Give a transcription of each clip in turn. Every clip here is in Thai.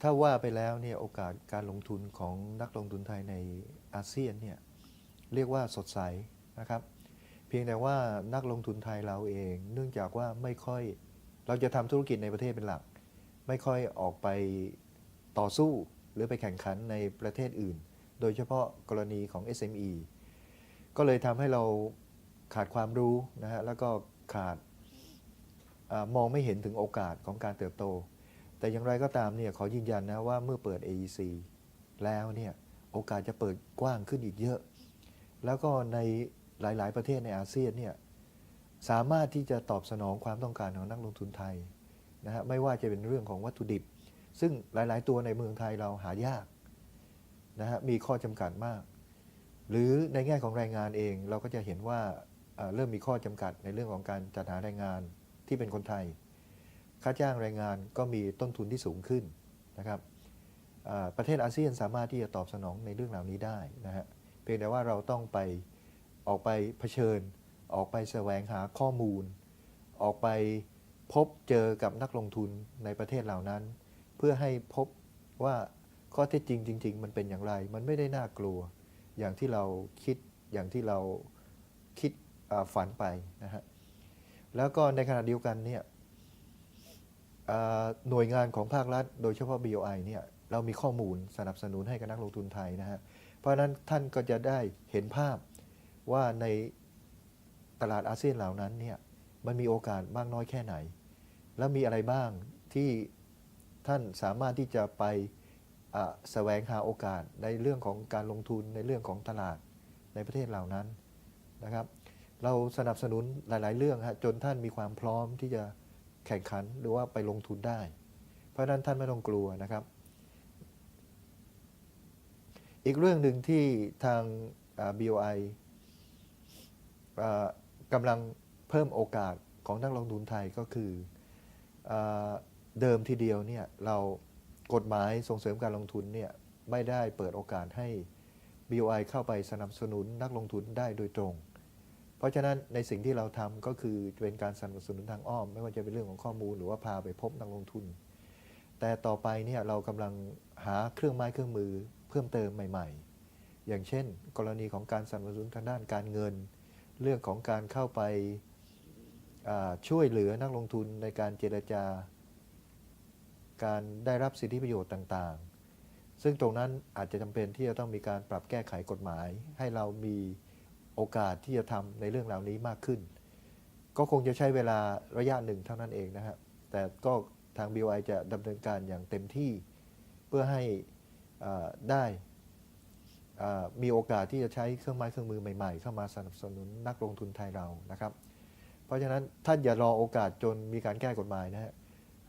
ถ้าว่าไปแล้วเนี่ยโอกาสการลงทุนของนักลงทุนไทยในอาเซียนเนี่ยเรียกว่าสดใสนะครับ เพียงแต่ว่านักลงทุนไทยเราเอง เนื่องจากว่าไม่ค่อยเราจะทำธุรกิจในประเทศเป็นหลัก ไม่ค่อยออกไปต่อสู้หรือไปแข่งขันในประเทศอื่น โดยเฉพาะกรณีของ SME ก็เลยทำให้เราขาดความรู้นะฮะแล้วก็ขาดอมองไม่เห็นถึงโอกาสของการเติบโต แต่อย่างไรก็ตามเนี่ยขอยืนยันนะว่าเมื่อเปิด AEC แล้วเนี่ยโอกาสจะเปิดกว้างขึ้นอีกเยอะ แล้วก็ในหลาย ๆ ประเทศในอาเซียนเนี่ยสามารถที่จะตอบสนองความต้องการของนักลงทุนไทยนะฮะไม่ว่าจะเป็นเรื่องของวัตถุดิบ ซึ่งหลาย ๆ ตัวในเมืองไทยเราหายากนะฮะมีข้อจำกัดมาก หรือในแง่ของแรงงานเองเราก็จะเห็นว่าเริ่มมีข้อจำกัดในเรื่องของการจัดหาแรงงานที่เป็นคนไทย ค่าจ้างแรงงานก็มีต้นทุนที่สูงขึ้นนะครับประเทศอาเซียนสามารถที่จะตอบสนองในเรื่องเหล่านี้ได้นะฮะเพียงแต่ว่าเราต้องไปออกไปเผชิญ ออกไปแสวงหาข้อมูล ออกไปพบเจอกับนักลงทุนในประเทศเหล่านั้น เพื่อให้พบว่าข้อเท็จจริงจริง ๆ มันเป็นอย่างไร มันไม่ได้น่ากลัว อย่างที่เราคิดอย่างที่เราคิดฝันไปนะฮะแล้วก็ในขณะเดียวกันเนี่ย หน่วยงานของภาครัฐ โดยเฉพาะ BOI เนี่ยเรามีข้อมูลสนับสนุนให้กับนักลงทุนไทยนะฮะ เพราะนั้นท่านก็จะได้เห็นภาพว่าในตลาดอาเซียนเหล่านั้นเนี่ยมันมีโอกาสมากน้อยแค่ไหน แล้วมีอะไรบ้างที่ท่านสามารถที่จะไปอ่าแสวงหาโอกาสในเรื่องของการลงทุนในเรื่องของตลาดในประเทศเหล่านั้นนะครับ เราสนับสนุนหลาย ๆ เรื่องฮะจนท่านมีความพร้อมที่จะ แข่งขันหรือว่าไปลงทุนได้ เพราะนั้นท่านไม่ต้องกลัวนะครับ อีกเรื่องหนึ่งที่ทาง BOI อ่ากำลังเพิ่มโอกาสของนักลงทุนไทยก็คืออเดิมทีเดียวเนี่ยเรากฎหมายส่งเสริมการลงทุนเนี่ยไม่ได้เปิดโอกาสให้ BOI เข้าไปสนับสนุนนักลงทุนได้โดยตรง เพราะฉะนั้นในสิ่งที่เราทำก็คือเป็นการสนับสนุนทางอ้อม ไม่ว่าจะเป็นเรื่องของข้อมูลหรือว่าพาไปพบนักลงทุน แต่ต่อไปเนี่ยเรากำลังหาเครื่องไม้เครื่องมือเพิ่มเติมใหม่ ๆ อย่างเช่น กรณีของการสนับสนุนทางด้านการเงิน เรื่องของการเข้าไปช่วยเหลือนักลงทุนในการเจรจาการได้รับสิทธิประโยชน์ต่างๆ ซึ่งตรงนั้นอาจจะจำเป็นที่จะต้องมีการปรับแก้ไขกฎหมาย ให้เรามี โอกาสที่จะทำในเรื่องเหล่านี้มากขึ้น ก็คงจะใช้เวลาระยะหนึ่งเท่านั้นเองนะฮะแต่ก็ทาง BOI จะดำเนินการอย่างเต็มที่เพื่อให้ได้มีโอกาสที่จะใช้เครื่องไม้เครื่องมือใหม่ๆ เข้ามาสนับสนุนนักลงทุนไทยเรานะครับ เพราะฉะนั้นท่านอย่ารอโอกาสจนมีการแก้กฎหมายนะฮะ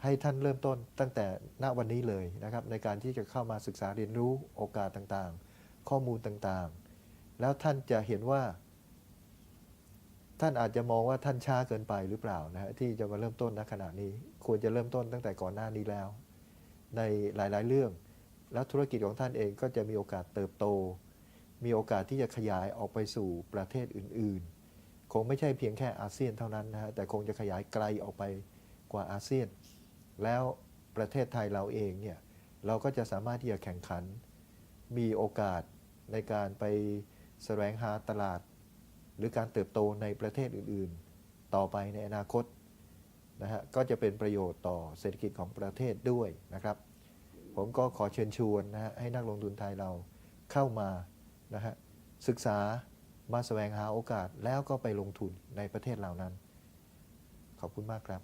ให้ท่านเริ่มต้นตั้งแต่ณวันนี้เลยนะครับในการที่จะเข้ามาศึกษาเรียนรู้โอกาสต่างๆ ข้อมูลต่างๆ แล้วท่านจะเห็นว่า ท่านอาจจะมองว่าท่านช้าเกินไปหรือเปล่านะฮะที่จะมาเริ่มต้นณขณะนี้ ควรจะเริ่มต้นตั้งแต่ก่อนหน้านี้แล้ว ในหลาย ๆ เรื่อง แล้วธุรกิจของท่านเองก็จะมีโอกาสเติบโต มีโอกาสที่จะขยายออกไปสู่ประเทศอื่น ๆ คงไม่ใช่เพียงแค่อาเซียนเท่านั้นนะฮะแต่คงจะขยายไกลออกไปกว่าอาเซียน แล้วประเทศไทยเราเองเนี่ยเราก็จะสามารถที่จะแข่งขัน มีโอกาสในการไป แสวงหาตลาด หรือการเติบโตในประเทศอื่นๆ ต่อไปในอนาคตนะฮะก็จะเป็นประโยชน์ต่อเศรษฐกิจของประเทศด้วยนะครับ ผมก็ขอเชิญชวนนะฮะให้นักลงทุนไทยเราเข้ามานะฮะศึกษามาแสวงหาโอกาสแล้วก็ไปลงทุนในประเทศเหล่านั้น ขอบคุณมากครับ